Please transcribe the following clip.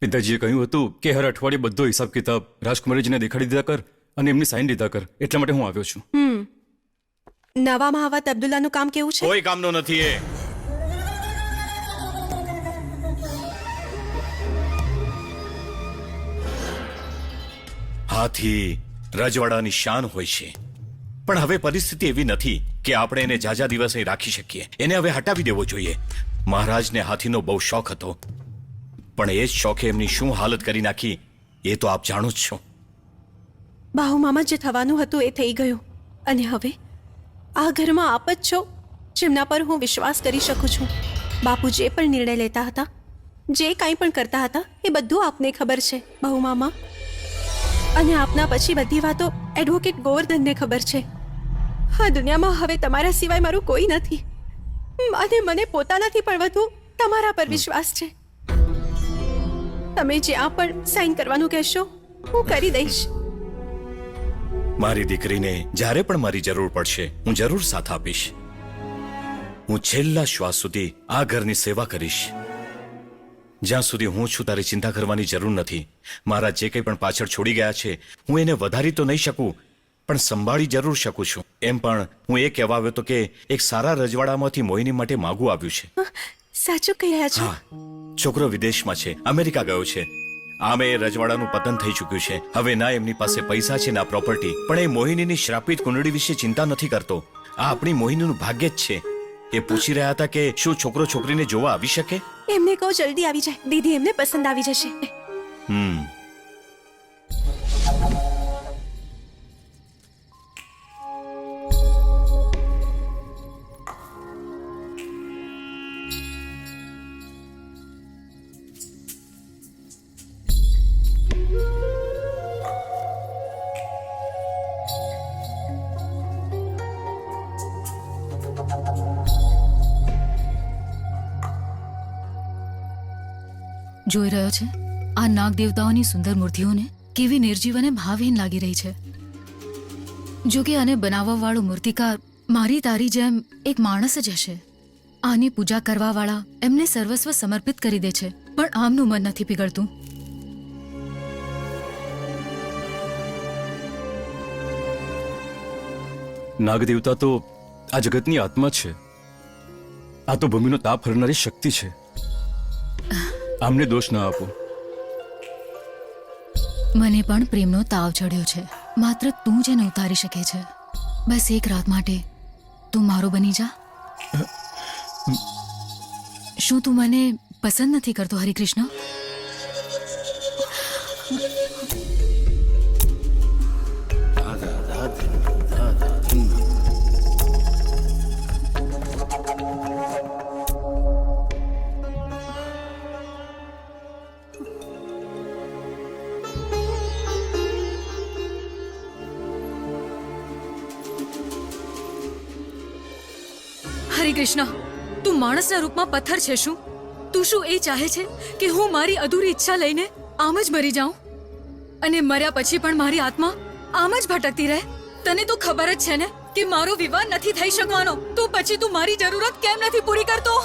પિતાજીએ કહ્યું હતું કે હર અઠવાડિયે બધો હિસાબ કિતાબ રાજકુમારીજીને દેખાડી દીધા કર અને એમની સાઇન લીધા કર. એટલા માટે હું આવ્યો છું. નવામાં આવા અબ્દુલ્લાનું કામ કેવું છે? કોઈ કામનો નથી એ. હાથી રજવાડાની શાન હોય છે. પણ હવે પરિસ્થિતિ એવી નથી કે આપણે એને જાજા દિવસ અહીં રાખી શકીએ. એને હવે હટાવી દેવો જોઈએ. મહારાજને હાથીનો બહુ શોખ હતો. પણ એ જ શોખે એમની શું હાલત કરી નાખી એ તો આપ જાણો જ છો. બાહુમામાં જે થવાનું હતું એ થઈ ગયું. અને હવે આ ઘરમાં આપ જ છો જેમના પર હું વિશ્વાસ કરી શકું છું. બાપુ જે પણ નિર્ણય લેતા હતા જે કાંઈ પણ કરતા હતા એ બધું આપને ખબર છે બાહુમામા અને આપના પછી બધી વાતો એડવોકેટ ગોવર્ધનને ખબર છે. આ દુનિયામાં હવે તમારા સિવાય મારું કોઈ નથી. અને મને પોતાનાથી પણ વધુ તમારા પર વિશ્વાસ છે. તમે જ્યાં પણ સાઈન કરવાનું કહેશો હું કરી દઈશ. મારી દીકરીને જ્યારે પણ મારી જરૂર પડશે હું જરૂર સાથ આપીશ. હું છેલ્લા શ્વાસ સુધી આ ઘરની સેવા કરીશ. જ્યાં સુધી હું છું તારી ચિંતા કરવાની જરૂર નથી. મારા જે કંઈ પણ પાછળ છોડી ગયા છે હું એને વધારી તો નહીં શકું પણ સંભાળી જરૂર શકું છું. એમ પણ હું એ કહેવા આવ્યો તો કે એક સારા રજવાડામાંથી મોહિની માટે માગું આવ્યું છે. સાચું કહી રહ્યા છો? છોકરો વિદેશમાં છે અમેરિકા ગયો છે. આમે એ રજવાડાનું પતન થઈ ચૂક્યું છે. હવે ના એમની પાસે પૈસા છે ના પ્રોપર્ટી પણ એ મોહિનીની શ્રાપિત કુંડળી વિશે ચિંતા નથી કરતો. આ આપણી મોહિનીનું ભાગ્ય જ છે. એ પૂછી રહ્યા હતા કે શું છોકરો છોકરીને જોવા આવી શકે? એમને કહો જલ્દી આવી જાય. દીદી એમને પસંદ આવી જશે. હમ. જોઈ રહ્યો છે. આ નાગ દેવતાઓની સુંદર મૂર્તિઓને કેવી નિર્જીવ અને ભાવહીન લાગી રહી છે. જો કે આને બનાવવા વાળો મૂર્તિકાર મારી તારી જેમ એક માણસ જ હશે. આની પૂજા કરવાવાળા એમને સર્વસ્વ સમર્પિત કરી દે છે, પણ આમનું મન નથી પીગળતું. નાગદેવતા તો આ જગતની આત્મા છે. આ તો ભૂમિનો તાપ હરનારી શક્તિ છે. આમને દોષ ન આપો. મને પણ પ્રેમનો તાવ ચડ્યો છે. માત્ર તું જ એને ઉતારી શકે છે. બસ એક રાત માટે. તું મારો બની જા. શું તું મને પસંદ નથી કરતો હરિકૃષ્ણ? હરે કૃષ્ણ, તું માણસના રૂપમાં પથ્થર છે શું? તું શું એ ચાહે છે કે હું મારી અધૂરી ઈચ્છા લઈને આમ જ મરી જાઉં? અને મર્યા પછી પણ મારી આત્મા આમ જ ભટકતી રહે? તને તો ખબર જ છે ને કે મારો વિવાહ નથી થઈ શકવાનો. તો પછી તું મારી જરૂરત કેમ નથી પૂરી કરતો?